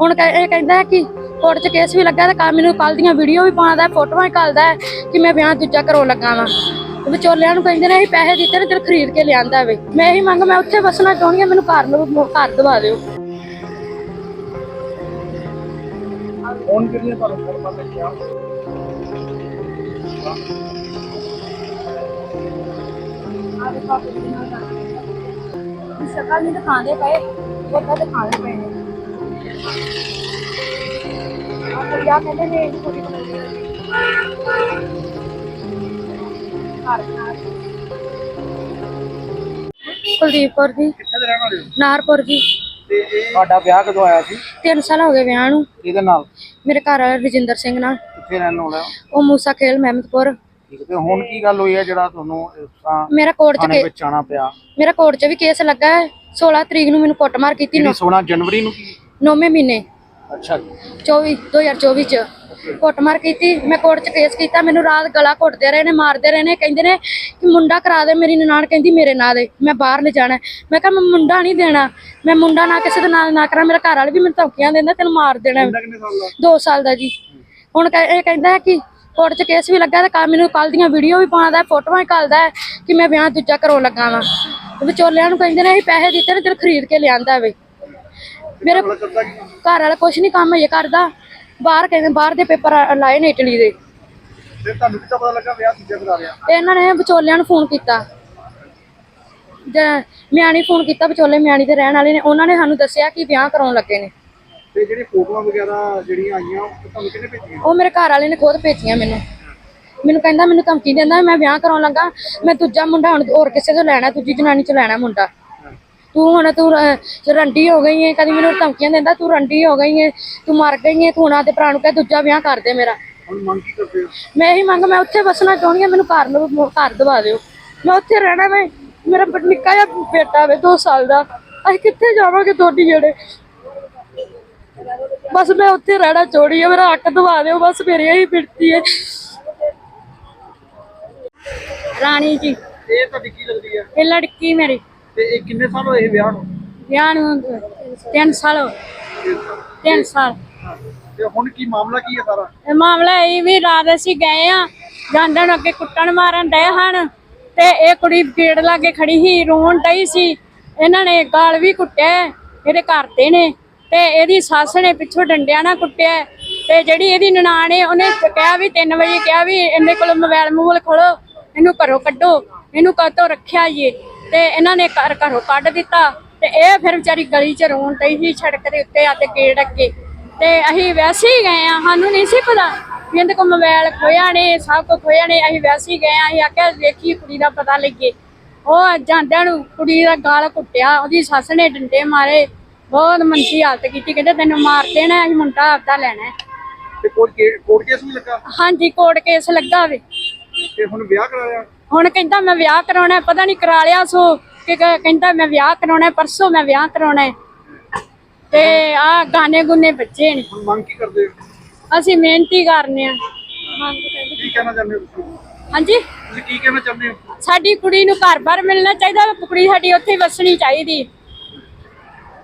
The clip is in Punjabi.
ਹੁਣ ਕਹਿ- ਇਹ ਕਹਿੰਦਾ ਹੈ ਕਿ ਕੋਰਟ 'ਚ ਕੇਸ ਵੀ ਲੱਗਾ ਤੇ ਕੱਲ੍ਹ ਮੈਨੂੰ ਕੱਲ ਦੀਆਂ ਵੀਡੀਓ ਵੀ ਪਾਉਂਦਾ ਹੈ ਫੋਟੋਆਂ ਵੀ ਘੱਲਦਾ ਹੈ ਕਿ ਮੈਂ ਵਿਆਹ ਦੂਜਾ ਕਰੋ ਲੱਗਾ ਵਾਂ। ਤੇ ਵਿਚੋਲਿਆਂ ਨੂੰ ਕਹਿੰਦੇ ਨੇ ਅਸੀਂ ਪੈਸੇ ਦਿੱਤੇ ਨੇ ਤੇ ਖਰੀਦ ਕੇ ਲਿਆਂਦਾ ਵੇ। ਮੈਂ ਇਹੀ ਮੰਗ ਮੈਂ ਉੱਥੇ ਵਸਣਾ ਚਾਹੁੰਦੀ ਹਾਂ ਮੈਨੂੰ ਘਰ ਨੂੰ ਘਰ ਦਵਾ ਦਿਓ। ਫੋਨ ਕਿਹਨੇ ਤੁਹਾਨੂੰ ਫੋਨ ਪਾ ਕਿਹਾ? ਸ਼ਕਲ ਨਹੀਂ ਦਿਖਾਉਂਦੇ ਪਏ ਉਹਦਾ ਦਿਖਾਉਂਦੇ ਪਏ ਨੇ ਕਹਿੰਦੇ ਨੇ ਨੂੰ ਘਰ ਕੁਲਦੀਪ ਕੌਰ ਜੀ। ਕਿੱਥੇ ਦੇ ਰਹਿਣ ਵਾਲੇ ਹੋ? ਨਾਰਪੁਰ ਜੀ। ਤੇ ਇਹ ਤੁਹਾਡਾ ਵਿਆਹ ਕਦੋਂ ਆਇਆ ਸੀ? 3 ਸਾਲ ਹੋ ਗਏ ਵਿਆਹ ਨੂੰ। ਇਹਦੇ ਨਾਲ? ਮੇਰੇ ਘਰ ਵਾਲਾ ਰਜਿੰਦਰ ਸਿੰਘ ਨਾਲ। ਕਿੱਥੇ ਰਹਿਣ ਵਾਲਾ? ਉਹ ਮੂਸਾ ਖੇਲ ਮਹਿਮਦਪੁਰ। ਠੀਕ ਹੈ ਤੇ ਹੁਣ ਕੀ ਗੱਲ ਹੋਈ ਹੈ ਜਿਹੜਾ ਤੁਹਾਨੂੰ ਇਸ ਤਰ੍ਹਾਂ ਮੇਰਾ ਕੋਰਟ ਚ ਥਾਣੇ ਕੇ- ਵਿੱਚ ਆਣਾ ਪਿਆ? ਮੇਰਾ ਕੋਰਟ ਚ ਵੀ ਕੇਸ ਲੱਗਾ ਹੈ। 16 ਤਰੀਕ ਨੂੰ ਮੈਨੂੰ ਕੁੱਟਮਾਰ ਕੀਤੀ 16 ਜਨਵਰੀ ਨੂੰ ਕੀ 9ਵੇਂ ਮਹੀਨੇ। ਅੱਛਾ। ਜੀ 24 2024 ਚ ਕੁੱਟਮਾਰ ਕੀਤੀ। ਮੈਂ ਕੋਰਟ ਚ ਕੇਸ ਕੀਤਾ। ਮੈਨੂੰ ਰਾਤ ਗਲਾ ਘੁੱਟਦੇ ਰਹੇ ਨੇ ਮਾਰਦੇ ਰਹੇ ਨੇ। ਕਹਿੰਦੇ ਨੇ ਕਿ ਮੁੰਡਾ ਕਰਾ ਦੇ ਮੇਰੀ ਨਨਾਣ ਕਹਿੰਦੀ ਮੇਰੇ ਨਾਂ ਦੇ। ਮੈਂ ਬਾਹਰ ਲੈ ਜਾਣਾ। ਮੈਂ ਕਿਹਾ ਮੈਂ ਮੁੰਡਾ ਨਹੀਂ ਦੇਣਾ। ਮੈਂ ਮੁੰਡਾ ਨਾ ਕਿਸੇ ਦੇ ਨਾਲ ਨਾ ਕਰਾਂ। ਮੇਰਾ ਘਰ ਵਾਲਾ ਵੀ ਮੈਨੂੰ ਧਮਕੀਆਂ ਦਿੰਦਾ ਤੈਨੂੰ ਮਾਰ ਦੇਣਾ। ਦਾ? 2 ਸਾਲ ਦਾ ਜੀ। ਹੁਣ ਇਹ ਕਹਿੰਦਾ ਹੈ ਕਿ ਕੋਰਟ 'ਚ ਕੇਸ ਵੀ ਲੱਗਾ ਤੇ ਕੱਲ੍ਹ ਮੈਨੂੰ ਕੱਲ ਦੀਆਂ ਵੀਡੀਓ ਵੀ ਪਾਉਂਦਾ ਫੋਟੋਆਂ ਵੀ ਘੱਲਦਾ ਹੈ ਕਿ ਮੈਂ ਵਿਆਹ ਦੂਜਾ ਕਰੋ ਲੱਗਾ ਵਾਂ। ਵਿਚੋਲਿਆਂ ਨੂੰ ਕਹਿੰਦੇ ਨੇ ਅਸੀਂ ਪੈਸੇ ਦਿੱਤੇ ਨੇ ਤੇ ਖਰੀਦ ਕੇ ਲਿਆਂਦਾ ਵੇ। ਮੇਰੇ ਘਰ ਵਾਲਾ ਕੁਛ ਨਹੀਂ ਕੰਮ ਇਹ ਕਰਦਾ ਬਾਹਰ ਕਹਿੰਦੇ ਬਾਹਰ ਦੇ ਪੇਪਰ ਲਾਏ ਨੇ ਇਟਲੀ ਦੇ। ਫਿਰ ਤੁਹਾਨੂੰ ਕਿੱਦਾਂ ਪਤਾ ਲੱਗਾ ਵਿਆਹ ਦੂਜਾ ਕਰਾ ਰਿਹਾ? ਤੇ ਇਹਨਾਂ ਨੇ ਵਿਚੋਲਿਆਂ ਨੂੰ ਫੋਨ ਕੀਤਾ। ਜ- ਮਿਆਣੀ ਫੋਨ ਕੀਤਾ ਵਿਚੋਲੇ ਮਿਆਣੀ ਦੇ ਰਹਿਣ ਵਾਲੇ ਨੇ। ਉਹਨਾਂ ਨੇ ਸਾਨੂੰ ਦੱਸਿਆ ਕਿ ਵਿਆਹ ਕਰਾਉਣ ਲੱਗੇ ਨੇ। ਤੇ ਜਿਹੜੀ ਫੋਟੋਆਂ ਵਗੈਰਾ ਜਿਹੜੀਆਂ ਆਈਆਂ ਉਹ ਤੁਹਾਨੂੰ ਕਿਹਨੇ ਭੇਜੀਆਂ? ਉਹ ਮੇਰੇ ਘਰ ਵਾਲੇ ਨੇ ਖੁਦ ਭੇਜੀਆਂ ਮੈਨੂੰ। ਮੈਨੂੰ ਕਹਿੰਦਾ ਮੈਨੂੰ ਧਮਕੀ ਦਿੰਦਾ ਮੈਂ ਵਿਆਹ ਕਰਾਉਣ ਲੱਗਾ। ਮੈਂ ਦੂਜਾ ਮੁੰਡਾ ਹੁਣ ਹੋਰ ਕਿਸੇ ਤੋਂ ਲੈਣਾ ਦੂਜੀ ਜਨਾਨੀ ਚ ਲੈਣਾ ਮੁੰਡਾ। ਤੂੰ ਹੁਣ ਤੂੰ ਰੰਡੀ ਹੋ ਗਈ ਹੈ ਕਦੀ ਮੈਨੂੰ ਧਮਕੀਆਂ ਦਿੰਦਾ ਤੂੰ ਰੰਡੀ ਹੋ ਗਈ ਹੈ ਤੂੰ ਮਰ ਗਈ ਹੈ ਤੂੰ ਹੁਣ ਆਦੇ ਭਰਾ ਨੂੰ ਕਹਿ ਦੂਜਾ ਵਿਆਹ ਕਰ ਦੇ ਮੇਰਾ। ਹੁਣ ਮੰਗ ਕੀ ਕਰਦੇ ਹੋ? ਮੈਂ ਇਹੀ ਮੰਗ ਮੈਂ ਉੱਥੇ ਵਸਣਾ ਚਾਹੁੰਦੀ ਹਾਂ ਮੈਨੂੰ ਘਰ ਨੂੰ ਘਰ ਦਵਾ ਦਿਓ। ਮੈਂ ਉੱਥੇ ਰਹਿਣਾ ਮੈਂ ਮੇਰਾ ਨਿੱਕਾ ਜਿਹਾ ਬੇਟਾ ਵੇ 2 ਸਾਲ ਦਾ। ਅਸੀਂ ਕਿੱਥੇ ਜਾਵਾਂਗੇ ਦੋਡੀ ਜਿਹੜੇ ਬਸ ਮੈਂ ਉੱਥੇ ਰਹਿਣਾ ਚਾਹੁੰਦੀ ਹਾਂ ਮੇਰਾ ਹੱਕ ਦਵਾ ਦਿਓ ਬਸ ਮੇਰੀ ਇਹੀ ਬਿਰਤੀ ਹੈ ਰਾਣੀ ਜੀ। ਇਹ ਤੁਹਾਡੀ ਕੀ ਲੱਗਦੀ ਹੈ ਇਹ ਲੜਕੀ ਮੇਰੀ। ਤੇ ਇਹ ਕਿੰਨੇ ਸਾਲ ਹੋਏ ਇਹ ਵਿਆਹ ਨੂੰ? ਵਿਆਹ ਨੂੰ 3 ਸਾਲ ਹੋ 3 ਸਾਲ। ਤੇ ਹੁਣ ਕੀ ਮਾਮਲਾ ਕੀ ਹੈ ਸਾਰਾ? ਇਹ ਮਾਮਲਾ ਇਹ ਵੀ ਰਾਤ ਅਸੀਂ ਗਏ ਆ ਜਾਂਦੇ ਨੂੰ ਅੱਗੇ ਕੁੱਟਣ ਮਾਰਨ ਡਏ ਹਨ ਤੇ ਇਹ ਕੁੜੀ ਗੇੜ ਲਾਗੇ ਖੜੀ ਸੀ ਰੋਣ ਡਈ ਸੀ। ਇਹਨਾਂ ਨੇ ਗਾਲ ਵੀ ਕੁੱਟਿਆ ਇਹਦੇ ਘਰ ਦੇ ਨੇ ਤੇ ਇਹਦੀ ਸੱਸ ਨੇ ਪਿੱਛੋਂ ਡੰਡਿਆਂ ਨਾਲ ਕੁੱਟਿਆ ਤੇ ਜਿਹੜੀ ਇਹਦੀ ਨਨਾਣ ਹੈ ਉਹਨੇ ਕਿਹਾ ਵੀ 3 ਵਜੇ ਕਿਹਾ ਵੀ ਇਹਦੇ ਕੋਲ ਮੋਬਾਈਲ ਮੂਬਲ ਖੋਲੋ ਇਹਨੂੰ ਘਰੋਂ ਕੱਢੋ ਇਹਨੂੰ ਕਾਤੋਂ ਰੱਖਿਆ ਜੀ? ਤੇ ਇਹਨਾਂ ਨੇ ਘਰ ਘਰੋਂ ਕੱਢ ਦਿੱਤਾ ਤੇ ਇਹ ਫਿਰ ਵਿਚਾਰੀ ਗਲੀ 'ਚ ਰੋਣ ਡਈ ਸੀ ਸੜਕ ਦੇ ਉੱਤੇ ਆ ਤੇ ਗੇੜ ਅੱਗੇ। ਤੇ ਅਸੀਂ ਵੈਸੇ ਹੀ ਗਏ ਆ ਸਾਨੂੰ ਨਹੀਂ ਸੀ ਪਤਾ ਵੀ ਇਹਦੇ ਕੋਲ ਮੋਬਾਈਲ ਖੋਇਆ ਨੇ ਸਭ ਕੁਝ ਖੋਇਆ ਨੇ ਅਸੀਂ ਵੈਸੇ ਹੀ ਗਏ ਆ ਅਸੀਂ ਆਖਿਆ ਵੇਖੀ ਕੁੜੀ ਦਾ ਪਤਾ ਲੱਗੇ ਉਹ ਜਾਂਦਿਆਂ ਨੂੰ ਕੁੜੀ ਦਾ ਗਾਲ ਕੁੱਟਿਆ ਉਹਦੀ ਸੱਸ ਨੇ ਡੰਡੇ ਮਾਰੇ ਬਹੁਤ ਮੰਦੀ ਹਾਲਤ ਕੀਤੀ ਕਹਿੰਦੇ ਤੈਨੂੰ ਮਾਰ ਦੇਣਾ ਅਸੀਂ ਮੁੰਡਾ ਆਪਦਾ ਲੈਣਾ ਹੈ। ਤੇ ਕੋਈ ਕੋਰਟ ਕੇਸ ਵੀ ਲੱਗਾ? ਹਾਂਜੀ ਕੋਰਟ ਕੇਸ ਲੱਗਾ ਵੇ। ਤੇ ਹੁਣ ਵਿਆਹ ਕਰਾਇਆ? ਹੁਣ ਕਹਿੰਦਾ ਮੈਂ ਵਿਆਹ ਕਰਾਉਣਾ ਹੈ, ਪਤਾ ਨਹੀਂ ਕਰਾ ਲਿਆ ਸੋ ਕਿ ਕਹਿੰਦਾ ਮੈਂ ਵਿਆਹ ਕਰਾਉਣਾ ਹੈ, ਪਰਸੋਂ ਮੈਂ ਵਿਆਹ ਕਰਾਉਣਾ ਹੈ। ਤੇ ਆ ਗਾਣੇ ਗੁੰਨੇ ਬੱਚੇ ਨੇ। ਹੁਣ ਮੰਗ ਕੀ ਕਰਦੇ ਹੋ? ਅਸੀਂ ਮਿਹਨਤੀ ਕਰਨੇ ਆ। ਕੀ ਕਹਿਣਾ ਚਾਹੁੰਦੇ ਹੋ ਤੁਸੀਂ? ਹਾਂਜੀ? ਤੁਸੀਂ ਕੀ ਕਹਿਣਾ ਚਾਹੁੰਦੇ ਹੋ? ਸਾਡੀ ਕੁੜੀ ਨੂੰ ਘਰ-ਬਾਰ ਮਿਲਣਾ ਚਾਹੀਦਾ ਕੁੜੀ ਸਾਡੀ ਉੱਥੇ ਹੀ ਵਸਣੀ ਚਾਹੀਦੀ।